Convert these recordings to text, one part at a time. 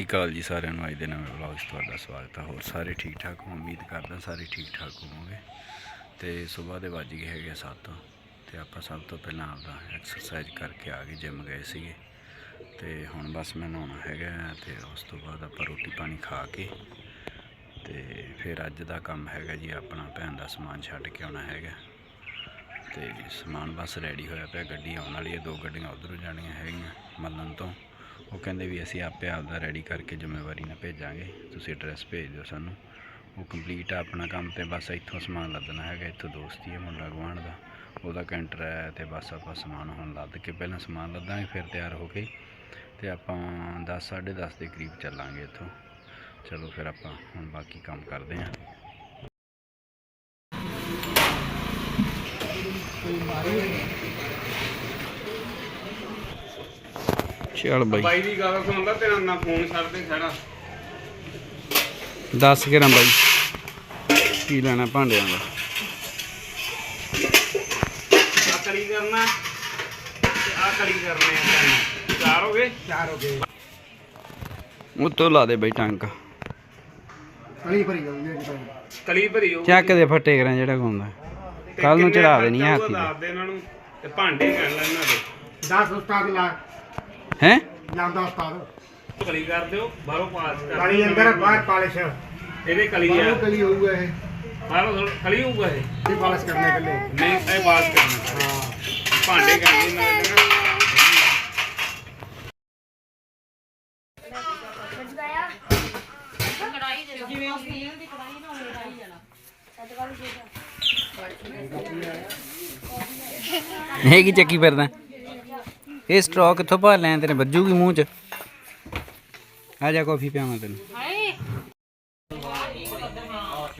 ਸ਼੍ਰੀ ਅਕਾਲ ਜੀ ਸਾਰਿਆਂ ਨੂੰ। ਅੱਜ ਦੇ ਨਵੇਂ ਵਲੌਗ 'ਚ ਤੁਹਾਡਾ ਸਵਾਗਤ ਹੈ ਹੋਰ ਸਾਰੇ ਠੀਕ ਠਾਕ ਹੋ ਉਮੀਦ ਕਰਦਾ ਸਾਰੇ ਠੀਕ ਠਾਕ ਹੋਵੋਗੇ। ਤੇ ਸਵੇਰ ਦੇ ਵੱਜ ਗਏ ਹੈਗੇ 7 ਤੇ ਆਪਾਂ ਸਭ ਤੋਂ ਪਹਿਲਾਂ ਆਪਦਾ ਐਕਸਰਸਾਈਜ਼ ਕਰਕੇ ਆ ਗਏ ਜਿਮ ਗਏ ਸੀਗੇ। ਤੇ ਹੁਣ ਬਸ ਮੈਂ ਨਹਾਉਣਾ ਹੈਗਾ ਤੇ ਉਸ ਤੋਂ ਬਾਅਦ ਆਪਾਂ ਰੋਟੀ ਪਾਣੀ ਖਾ ਕੇ ਤੇ ਫਿਰ ਅੱਜ ਦਾ ਕੰਮ ਹੈਗਾ ਜੀ ਆਪਣਾ ਭੈਣ ਦਾ ਸਮਾਨ ਛੱਡ ਕੇ ਆਉਣਾ ਹੈਗਾ। ਤੇ ਸਮਾਨ ਬਸ ਰੈਡੀ ਹੋਇਆ ਪਿਆ। ਗੱਡੀ ਆਉਣ ਵਾਲੀ ਹੈ। ਦੋ ਗੱਡੀਆਂ ਉਧਰੋਂ ਜਾਣੀਆਂ ਹੈਗੀਆਂ ਮੱਲਣ ਤੋਂ। ਉਹ ਕਹਿੰਦੇ ਵੀ ਅਸੀਂ ਆਪੇ ਆਪਦਾ ਰੈਡੀ ਕਰਕੇ ਜ਼ਿੰਮੇਵਾਰੀ ਨਾਲ ਭੇਜਾਂਗੇ, ਤੁਸੀਂ ਐਡਰੈਸ ਭੇਜ ਦਿਓ ਸਾਨੂੰ। ਉਹ ਕੰਪਲੀਟ ਆ ਆਪਣਾ ਕੰਮ ਤੇ ਬਸ ਇੱਥੋਂ ਸਮਾਨ ਲੱਦਣਾ ਹੈਗਾ, ਇੱਥੋਂ ਦੋਸਤੀ ਹੈ ਮੁੰਡਾ ਗੁਆਂਢ ਦਾ। ਉਹਦਾ ਕੈਂਟਰ ਹੈ ਤੇ ਬਸ ਆਪਾਂ ਸਮਾਨ ਹੁਣ ਲੱਦ ਕੇ ਪਹਿਲਾਂ ਸਮਾਨ ਲੱਦਾਂਗੇ, ਫਿਰ ਤਿਆਰ ਹੋ ਕੇ ਤੇ ਆਪਾਂ 10 10:30 ਦੇ ਕਰੀਬ ਚੱਲਾਂਗੇ ਇੱਥੋਂ। ਚਲੋ ਫਿਰ ਆਪਾਂ ਹੁਣ ਬਾਕੀ ਕੰਮ ਕਰਦੇ ਹਾਂ? ਚੱਲ ਬਾਈ। ਬਾਈ ਦੀ ਗੱਲ ਸੁਣਦਾ ਤੇ ਨਾ ਫੋਨ ਛੱਡਦੇ ਖੜਾ। ਦੱਸ ਕੇ ਬਾਈ? ਕੀ ਲੈਣਾ ਭਾਂਡਿਆਂ ਦਾ? ਆ ਕਲੀ ਕਰਨਾ ਤੇ ਆ ਕਲੀ ਕਰਨੇ ਆ ਚਾਰ ਹੋ ਗਏ? ਚਾਰ ਹੋ ਗਏ। ਉੱਤੋਂ ਲਾ ਦੇ ਬਾਈ ਟਾਂਕਾ। ਕਲੀ ਭਰੀ ਜਾਊਗੀ ਕਲੀ ਭਰੀ ਹੋ ਚੱਕ ਦੇ ਫੱਟੇ ਕਰਾਂ ਜਿਹੜਾ ਹੁੰਦਾ। ਕੱਲ ਨੂੰ ਚੜਾ ਦੇਣੀ ਆ ਹਾਥੀ ਦੱਸ ਦੇ ਇਹਨਾਂ ਨੂੰ ਤੇ ਭਾਂਡੇ ਕਰ ਲੈ ਇਹਨਾਂ ਦੇ। 10 ਉਸਤਾਦ ਲਾ ਹੈ ਜਾਂਦਾ ਉਸਤਾਦ ਕਲੀ ਕਰ ਦਿਓ ਬਾਹਰੋਂ ਪਾਸ ਕਰ ਕਲੀ ਦਿਓ। ਅੰਦਰ ਬਾਹਰ ਪਾਲਿਸ਼ ਇਹਦੇ ਕਲੀ ਆ। ਬਾਹਰੋਂ ਕਲੀ ਹੋਊਗਾ ਇਹ। ਬਾਹਰੋਂ ਥੋੜ੍ਹਾ- ਕਲੀ ਹੋਊਗਾ ਇਹ। ਇਹ ਪਾਲਿਸ਼ ਕਰਨੇ ਕੱਲੇ ਨਹੀਂ ਇਹ ਪਾਸ ਕਰਨਾ। ਹਾਂ। ਭਾਂਡੇ ਕਰਨੇ ਇਹਨਾਂ ਦੇ ਨਾ। ਇਹ ਕੀ ਚੱਕੀ ਫਿਰਦਾ? ਇਹ ਸਟ੍ਰੋ ਕਿੱਥੋਂ ਭਰ ਲਿਆ ਤੇਰੇ ਵੱਜੂਗੀ ਮੂੰਹ 'ਚ। ਆ ਜਾ ਕਾਫੀ ਪਿਆਵਾਂ ਤੈਨੂੰ।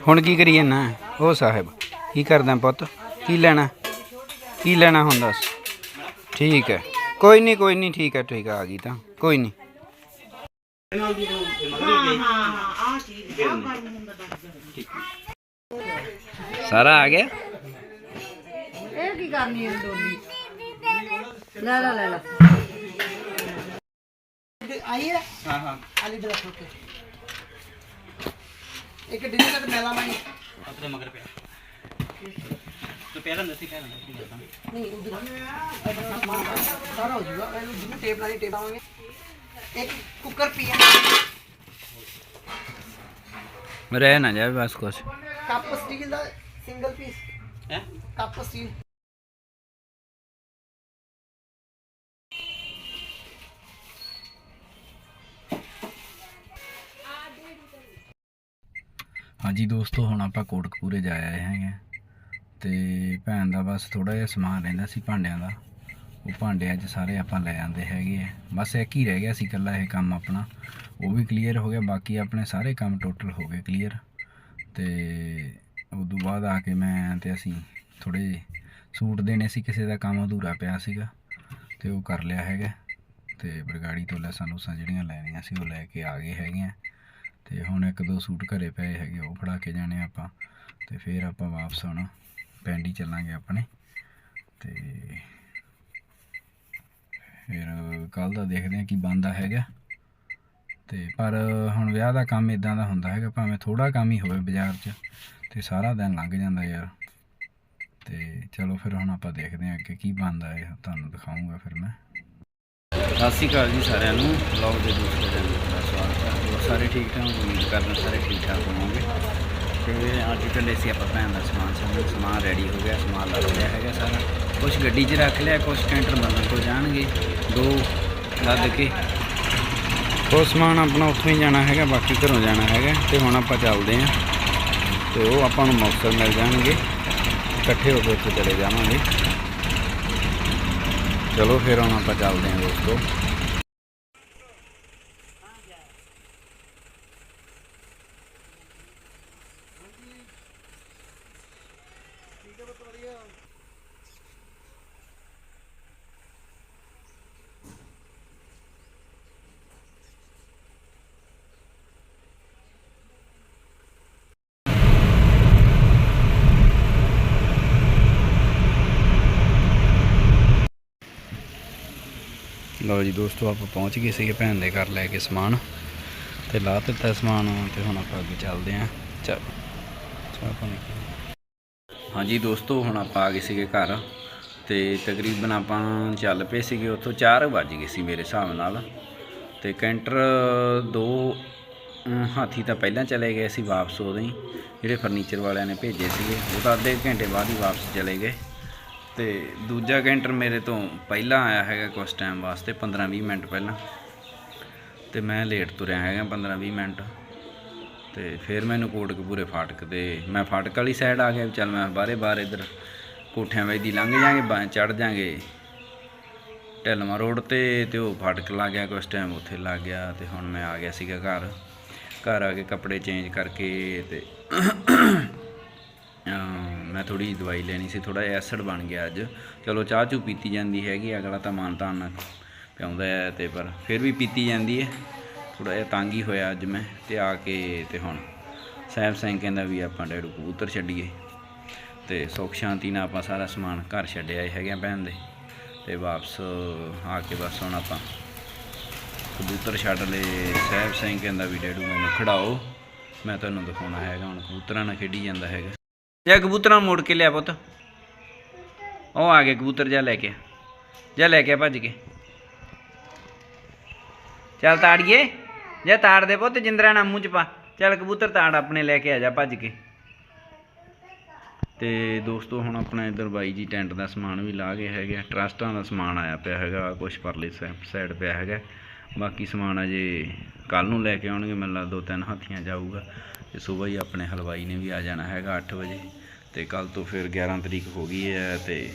ਹੁਣ ਕੀ ਕਰੀਏ ਨਾ? ਉਹ ਸਾਹਿਬ, ਕੀ ਕਰਦਾ ਪੁੱਤ? ਕੀ ਲੈਣਾ? ਕੀ ਲੈਣਾ ਹੁਣ ਦੱਸ? ਠੀਕ ਹੈ। ਕੋਈ ਨਹੀਂ ਕੋਈ ਨਹੀਂ, ਠੀਕ ਹੈ ਠੀਕ ਹੈ ਆ ਗਈ ਤਾਂ। ਕੋਈ ਨਹੀਂ। ਸਾਰਾ ਆ ਗਿਆ? ਇਹ ਕੀ ਕਰਨੀ ਹੈ ਡੋਲੀ ਲੈ ਲੈ ਲੈ ਲੈ। ਆਈ ਹੈ? ਹਾਂ ਹਾਂ। ਆਲੀ ਦੇ ਰੱਖੋ ਕੇ ਇੱਕ ਡਿਨਰ ਤੱਕ ਮੈਲਾ ਮਾਈ ਆਪਣੇ ਮਗਰ ਪਿਆ। ਨਹੀਂ ਉਧਰ। ਸਾਰਾ ਹੋ ਜੂਗਾ। ਇਹਨੂੰ ਜਿੰਨੇ ਟੇਪ ਲਾਣੀ ਟੇਪ ਆਵਾਂਗੇ ਇੱਕ ਕੁੱਕਰ ਪੀਆ ਰਹਿ ਨਾ ਜਾਵੇ ਬਸ ਕੁਛ। ਕੱਪ ਸਟੀਲ ਦਾ ਸਿੰਗਲ ਪੀਸ ਹੈ? ਕੱਪ ਸਟੀਲ ਹਾਂਜੀ ਦੋਸਤੋ, ਹੁਣ ਆਪਾਂ ਕੋਟਕਪੂਰੇ ਜਾ ਆਏ ਹੈਗੇ ਤੇ ਭੈਣ ਦਾ ਬਸ ਥੋੜਾ ਜਿਹਾ ਸਮਾਨ ਰਹਿੰਦਾ ਸੀ ਭਾਂਡਿਆਂ ਦਾ। ਉਹ ਭਾਂਡੇ ਅੱਜ ਸਾਰੇ ਆਪਾਂ ਲੈ ਆਂਦੇ ਹੈਗੇ ਆ ਬਸ ਇੱਕ ਹੀ ਰਹਿ ਗਿਆ ਸੀ ਇਕੱਲਾ ਇਹ ਕੰਮ ਆਪਣਾ। ਉਹ ਵੀ ਕਲੀਅਰ ਹੋ ਗਿਆ, ਬਾਕੀ ਆਪਣੇ ਸਾਰੇ ਕੰਮ ਟੋਟਲ ਹੋ ਗਏ ਕਲੀਅਰ ਤੇ ਤੋਂ ਬਾਅਦ ਆ ਕੇ ਮੈਂ ਤੇ ਅਸੀਂ ਥੋੜੇ ਸੂਟ ਦੇਣੇ ਸੀ ਕਿਸੇ ਦਾ, ਕੰਮ ਅਧੂਰਾ ਪਿਆ ਸੀਗਾ ਤੇ ਉਹ ਕਰ ਲਿਆ ਹੈਗਾ। ਤੇ ਬਰਗਾੜੀ ਤੋਂ ਲੈ ਲੂਸਾਂ ਜਿਹੜੀਆਂ ਲੈਣੀਆਂ ਸੀ, ਉਹ ਲੈ ਕੇ ਆ ਗਏ ਹੈਗੇ ਆ ਤੇ ਹੁਣ ਇੱਕ ਦੋ ਸੂਟ ਘਰੇ ਪਏ ਹੈਗੇ, ਉਹ ਫੜਾ ਕੇ ਜਾਣੇ ਆਪਾਂ ਤੇ ਫਿਰ ਆਪਾਂ ਵਾਪਸ ਆਉਣਾ। ਪੈਂਡੀ ਚੱਲਾਂਗੇ ਆਪਣੇ। ਤੇ ਫਿਰ ਕੱਲ ਦਾ ਦੇਖਦੇ ਹਾਂ ਕੀ ਬੰਦਾ ਹੈਗਾ। ਤੇ ਪਰ ਹੁਣ ਵਿਆਹ ਦਾ ਕੰਮ ਇਦਾਂ ਦਾ ਹੁੰਦਾ ਹੈਗਾ, ਭਾਵੇਂ ਥੋੜਾ ਕੰਮ ਹੀ ਹੋਵੇ ਬਾਜ਼ਾਰ 'ਚ, ਤੇ ਸਾਰਾ ਦਿਨ ਲੰਘ ਜਾਂਦਾ ਯਾਰ। ਤੇ ਚਲੋ ਫਿਰ ਹੁਣ ਆਪਾਂ ਦੇਖਦੇ ਹਾਂ ਅੱਗੇ ਕੀ ਬਣਦਾ ਹੈ ਤੁਹਾਨੂੰ ਦਿਖਾਉਂਗਾ ਫਿਰ ਮੈਂ। ਸਤਿ ਸ਼੍ਰੀ ਅਕਾਲ ਜੀ ਸਾਰਿਆਂ ਨੂੰ। ਵਲੌਗ ਦੇ ਦੂਸਰੇ ਦਿਨ ਦਾ ਸਵਾਗਤ ਹੈ। ਹੋਰ ਸਾਰੇ ਠੀਕ ਠਾਕ ਉਮੀਦ ਕਰਦਾ ਸਾਰੇ ਠੀਕ ਠਾਕ ਹੋਵੋਗੇ। ਤੇ ਅੱਜ ਚੱਲੇ ਸੀ ਆਪਾਂ ਭੈਣ ਦਾ ਸਮਾਨ ਸਮਝ ਸਮਾਨ ਰੈਡੀ ਹੋ ਗਿਆ, ਸਮਾਨ ਲੱਗ ਲਿਆ ਹੈਗਾ ਸਾਰਾ। ਕੁਝ ਗੱਡੀ 'ਚ ਰੱਖ ਲਿਆ ਕੁਝ ਕੈਂਟਰ ਬੰਦਨ ਕੋਲ ਜਾਣਗੇ। ਦੋ ਲੱਦ ਕੇ। ਉਹ ਸਮਾਨ ਆਪਣਾ ਉੱਥੋਂ ਹੀ ਜਾਣਾ ਹੈਗਾ, ਬਾਕੀ ਘਰੋਂ ਜਾਣਾ ਹੈਗਾ। ਤੇ ਹੁਣ ਆਪਾਂ ਚੱਲਦੇ ਆਂ ਤੇ ਉਹ ਆਪਾਂ ਨੂੰ ਮੌਕਾ ਮਿਲ ਜਾਣਗੇ। ਇਕੱਠੇ ਹੋ ਕੇ ਉੱਥੇ ਚਲੇ ਜਾਵਾਂਗੇ। ਚਲੋ ਫਿਰ ਹੁਣ ਆਪਾਂ ਚੱਲਦੇ ਹਾਂ ਦੋਸਤੋ। ਲਓ ਜੀ ਦੋਸਤੋ, ਆਪਾਂ ਪਹੁੰਚ ਗਏ ਸੀਗੇ ਭੈਣ ਦੇ ਘਰ ਲੈ ਕੇ ਸਮਾਨ ਤੇ ਲਾ ਦਿੱਤਾ ਸਮਾਨ ਤੇ ਹੁਣ ਆਪਾਂ ਅੱਗੇ ਚੱਲਦੇ ਆਂ। ਚਲ। ਆਪਾਂ ਹਾਂਜੀ ਦੋਸਤੋ, ਹੁਣ ਆਪਾਂ ਆ ਗਏ ਸੀਗੇ ਘਰ ਤੇ ਤਕਰੀਬਨ ਆਪਾਂ ਚੱਲ ਪਏ ਸੀਗੇ ਉੱਥੋਂ 4 ਵੱਜ ਗਏ ਸੀ ਮੇਰੇ ਹਿਸਾਬ ਨਾਲ ਤੇ ਕੈਂਟਰ ਦੋ ਹਾਥੀ ਤਾਂ ਪਹਿਲਾਂ ਚਲੇ ਗਏ ਸੀ ਵਾਪਸ ਉਦੋਂ ਹੀ, ਜਿਹੜੇ ਫਰਨੀਚਰ ਵਾਲਿਆਂ ਨੇ ਭੇਜੇ ਸੀਗੇ। ਉਹ ਤਾਂ ਅੱਧੇ ਘੰਟੇ ਬਾਅਦ ਹੀ ਵਾਪਸ ਚਲੇ ਗਏ। ਤੇ ਦੂਜਾ ਕੈਂਟਰ ਮੇਰੇ ਤੋਂ ਪਹਿਲਾਂ ਆਇਆ ਹੈਗਾ ਕੁਝ ਟਾਈਮ ਵਾਸਤੇ 15-20 ਮਿੰਟ ਪਹਿਲਾਂ। ਤੇ ਮੈਂ ਲੇਟ ਤੁਰਿਆ ਹੈਗਾ 15-20 ਮਿੰਟ। ਤੇ ਫਿਰ ਮੈਨੂੰ ਕੋਟਕਪੂਰੇ ਫਾਟਕ ਦੇ, ਮੈਂ ਫਾਟਕ ਵਾਲੀ ਸਾਈਡ ਆ ਗਿਆ ਚੱਲ ਮੈਂ ਬਾਹਰੇ ਬਾਹਰ ਇੱਧਰ ਕੋਠਿਆਂ ਵਿੱਚ ਦੀ ਲੰਘ ਜਾਾਂਗੇ ਬਾਂ ਚੜ ਜਾਾਂਗੇ। ਢਲਮਾ ਰੋਡ ਤੇ ਤੇ ਉਹ ਫਾਟਕ ਲੱਗ ਗਿਆ ਕੁਛ ਟਾਈਮ ਉੱਥੇ ਲੱਗ ਗਿਆ ਤੇ ਹੁਣ ਮੈਂ ਆ ਗਿਆ ਸੀਗਾ ਘਰ। ਘਰ ਆ ਕੇ ਕੱਪੜੇ ਚੇਂਜ ਕਰਕੇ ਤੇ ਮੈਂ ਥੋੜੀ ਦਵਾਈ ਲੈਣੀ ਸੀ ਥੋੜਾ ਜਿਹਾ ਐਸਿਡ ਬਣ ਗਿਆ ਅੱਜ। ਚਲੋ ਚਾਹ ਚੂ ਪੀਤੀ ਜਾਂਦੀ ਹੈਗੀ, ਅਗਲਾ ਤਾਂ ਮਾਨ ਤਾਨ ਨਾ ਪਿਆਉਂਦਾ ਹੈ ਤੇ ਪਰ ਫਿਰ ਵੀ ਪੀਤੀ ਜਾਂਦੀ ਹੈ। ਥੋੜਾ ਜਿਹਾ ਤੰਗ ਹੀ ਹੋਇਆ ਅੱਜ ਮੈਂ ਤੇ ਆ ਕੇ ਤੇ ਹੁਣ ਸਾਹਿਬ ਸਿੰਘ ਕਹਿੰਦਾ ਵੀ ਆਪਾਂ ਡੈਡੂ ਕਬੂਤਰ ਛੱਡੀਏ ਤੇ ਸੁੱਖ ਸ਼ਾਂਤੀ ਨਾਲ ਆਪਾਂ ਸਾਰਾ ਸਮਾਨ ਘਰ ਛੱਡਿਆ ਹੈਗੇ ਆ ਭੈਣ ਦੇ ਤੇ ਵਾਪਸ ਆ ਕੇ ਬਸ ਹੁਣ ਆਪਾਂ ਕਬੂਤਰ ਛੱਡ ਲਏ। ਸਾਹਿਬ ਸਿੰਘ ਕਹਿੰਦਾ ਵੀ ਡੈਡੂ ਮੈਨੂੰ ਖੜਾਓ, ਮੈਂ ਤੁਹਾਨੂੰ ਦਿਖਾਉਣਾ ਹੈਗਾ, ਹੁਣ ਕਬੂਤਰਾਂ ਨਾਲ ਖੇਡੀ ਜਾਂਦਾ ਹੈਗਾ। ਜਾ ਕਬੂਤਰਾਂ ਨੂੰ ਮੋੜ ਕੇ ਲਿਆ ਪੁੱਤ। ਉਹ ਆ ਗਏ ਕਬੂਤਰ, ਜਾ ਲੈ ਕੇ। ਜਾ ਲੈ ਕੇ ਭੱਜ ਕੇ। ਚੱਲ ਤਾੜੀਏ। ਜਾ ਤਾੜ ਦੇ ਪੁੱਤ, ਜਿੰਦਰਾ ਨਾ ਮੂੰਹ ਚ ਪਾ। ਚੱਲ ਕਬੂਤਰ ਤਾੜ ਆਪਣੇ ਲੈ ਕੇ ਆ ਜਾ, ਭੱਜ ਕੇ। ਤੇ ਦੋਸਤੋ, ਹੁਣ ਆਪਣਾ ਇਧਰ ਬਾਈ ਜੀ ਟੈਂਟ ਦਾ ਸਮਾਨ ਵੀ ਲਾ ਗਏ ਹੈਗੇ ਆ। ਟਰਸਟਾਂ ਦਾ ਸਮਾਨ ਆਇਆ ਪਿਆ ਹੈਗਾ ਕੁਝ ਪਰਲੇ ਸਾਈਡ ਪਿਆ ਹੈਗਾ। ਬਾਕੀ ਸਮਾਨ ਅਜੇ ਕੱਲ ਨੂੰ ਲੈ ਕੇ ਆਉਣਗੇ, ਮੈਨੂੰ ਲੱਗਦਾ ਦੋ ਤਿੰਨ ਹਾਥੀਆਂ ਜਾਊਗਾ। ਤੇ ਸਵੇਰ ਹੀ ਆਪਣੇ ਹਲਵਾਈ ਨੇ ਵੀ ਆ ਜਾਣਾ ਹੈਗਾ 8 ਵਜੇ। ਤੇ ਕੱਲ ਤੋਂ ਫਿਰ 11 ਤਰੀਕ ਹੋ ਗਈ ਹੈ ਤੇ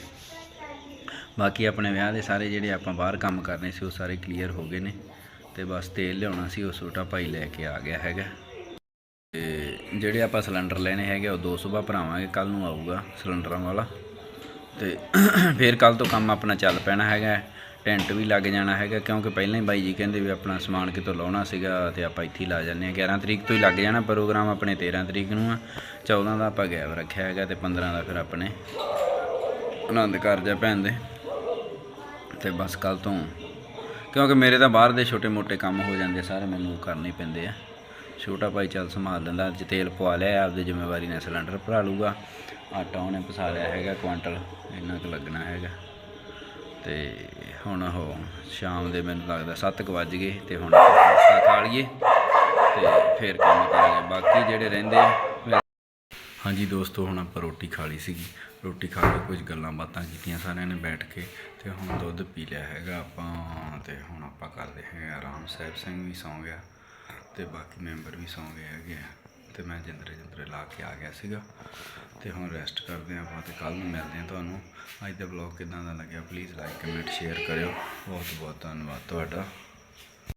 ਬਾਕੀ ਆਪਣੇ ਵਿਆਹ ਦੇ ਸਾਰੇ ਜਿਹੜੇ ਆਪਾਂ ਬਾਹਰ ਕੰਮ ਕਰਨੇ ਸੀ, ਉਹ ਸਾਰੇ ਕਲੀਅਰ ਹੋ ਗਏ ਨੇ। ਤੇ ਬਸ ਤੇਲ ਲਿਆਉਣਾ ਸੀ, ਉਹ ਛੋਟਾ ਭਾਈ ਲੈ ਕੇ ਆ ਗਿਆ ਹੈਗਾ। ਤੇ ਜਿਹੜੇ ਆਪਾਂ ਸਿਲੰਡਰ ਲੈਣੇ ਹੈਗੇ, ਉਹ ਦੋ ਸੁਬਾ ਭਰਾਵਾਂਗੇ ਕੱਲ ਨੂੰ ਆਊਗਾ ਸਿਲੰਡਰਾਂ ਵਾਲਾ। ਤੇ ਫਿਰ ਕੱਲ ਤੋਂ ਕੰਮ ਆਪਣਾ ਚੱਲ ਪੈਣਾ ਹੈਗਾ। ਟੈਂਟ ਵੀ ਲੱਗ ਜਾਣਾ ਹੈਗਾ, ਕਿਉਂਕਿ ਪਹਿਲਾਂ ਹੀ ਬਾਈ ਜੀ ਕਹਿੰਦੇ ਵੀ ਆਪਣਾ ਸਮਾਨ ਕਿਤੋਂ ਲਾਉਣਾ ਸੀਗਾ ਤੇ ਆਪਾਂ ਇੱਥੇ ਹੀ ਲਾ ਜਾਂਦੇ ਹਾਂ। 11 ਤਰੀਕ ਤੋਂ ਹੀ ਲੱਗ ਜਾਣਾ ਪ੍ਰੋਗਰਾਮ ਆਪਣੇ 13 ਤਰੀਕ ਨੂੰ ਆ। 14 ਦਾ ਆਪਾਂ ਗੈਪ ਰੱਖਿਆ ਹੈਗਾ ਤੇ 15 ਦਾ ਫਿਰ ਆਪਣੇ ਆਨੰਦ ਕਾਰਜ ਆ ਭੈਣ ਦੇ। ਤੇ ਬਸ ਕੱਲ ਤੋਂ, ਕਿਉਂਕਿ ਮੇਰੇ ਤਾਂ ਬਾਹਰ ਦੇ ਛੋਟੇ-ਮੋਟੇ ਕੰਮ ਹੋ ਜਾਂਦੇ ਸਾਰੇ ਮੈਨੂੰ ਕਰਨੇ ਪੈਂਦੇ ਆ। ਛੋਟਾ ਭਾਈ ਚੱਲ ਸੰਭਾਲ ਲੈਂਦਾ, ਅੱਜ ਤੇਲ ਪਵਾ ਲਿਆ, ਆਪਦੀ ਜ਼ਿੰਮੇਵਾਰੀ ਨਾਲ ਸਿਲੰਡਰ ਭਰਾ ਲੂਗਾ। ਆਟਾ ਉਹਨੇ ਪਸਾ ਲਿਆ ਹੈਗਾ, ਕੁਆਂਟਲ, ਇੰਨਾ ਕੁ ਲੱਗਣਾ ਹੈਗਾ। ਤੇ ਹੁਣ ਉਹ ਸ਼ਾਮ ਦੇ ਮੈਨੂੰ ਲੱਗਦਾ 7:00 ਵੱਜ ਗਏ ਤੇ ਹੁਣ ਆਪਾਂ ਨਾਸ਼ਤਾ ਖਾ ਲਈਏ ਤੇ ਫਿਰ ਕੰਮ ਕਰਾਂਗੇ। ਬਾਕੀ ਜਿਹੜੇ ਰਹਿੰਦੇ ਆ ਹਾਂਜੀ ਦੋਸਤੋ, ਹੁਣ ਆਪਾਂ ਰੋਟੀ ਖਾ ਲਈ ਸੀਗੀ। ਰੋਟੀ ਖਾ ਕੇ ਕੁਝ ਗੱਲਾਂ ਬਾਤਾਂ ਕੀਤੀਆਂ ਸਾਰਿਆਂ ਨੇ ਬੈਠ ਕੇ ਤੇ ਹੁਣ ਦੁੱਧ ਪੀ ਲਿਆ ਹੈਗਾ ਆਪਾਂ ਤੇ ਹੁਣ ਆਪਾਂ ਕਰਦੇ ਹੈਗੇ ਆਰਾਮ। ਸਾਹਿਬ ਸਿੰਘ ਵੀ ਸੌਂ ਗਿਆ ਤੇ ਬਾਕੀ ਮੈਂਬਰ ਵੀ ਸੌਂ ਗਏ ਹੈਗੇ ਆ ਤੇ ਮੈਂ ਜਿੰਦਰੇ ਜਿੰਦਰੇ ਲਾ ਕੇ ਆ ਗਿਆ ਸੀਗਾ। ਤੇ ਹੁਣ ਰੈਸਟ ਕਰਦੇ ਹਾਂ ਆਪਾਂ ਤੇ ਕੱਲ ਨੂੰ ਮਿਲਦੇ ਹਾਂ ਤੁਹਾਨੂੰ। ਅੱਜ ਦਾ ਵਲੌਗ ਕਿਦਾਂ ਦਾ ਲੱਗਿਆ ਪਲੀਜ਼ ਲਾਈਕ ਕਮੈਂਟ ਸ਼ੇਅਰ ਕਰਿਓ। ਬਹੁਤ ਬਹੁਤ ਧੰਨਵਾਦ ਤੁਹਾਡਾ।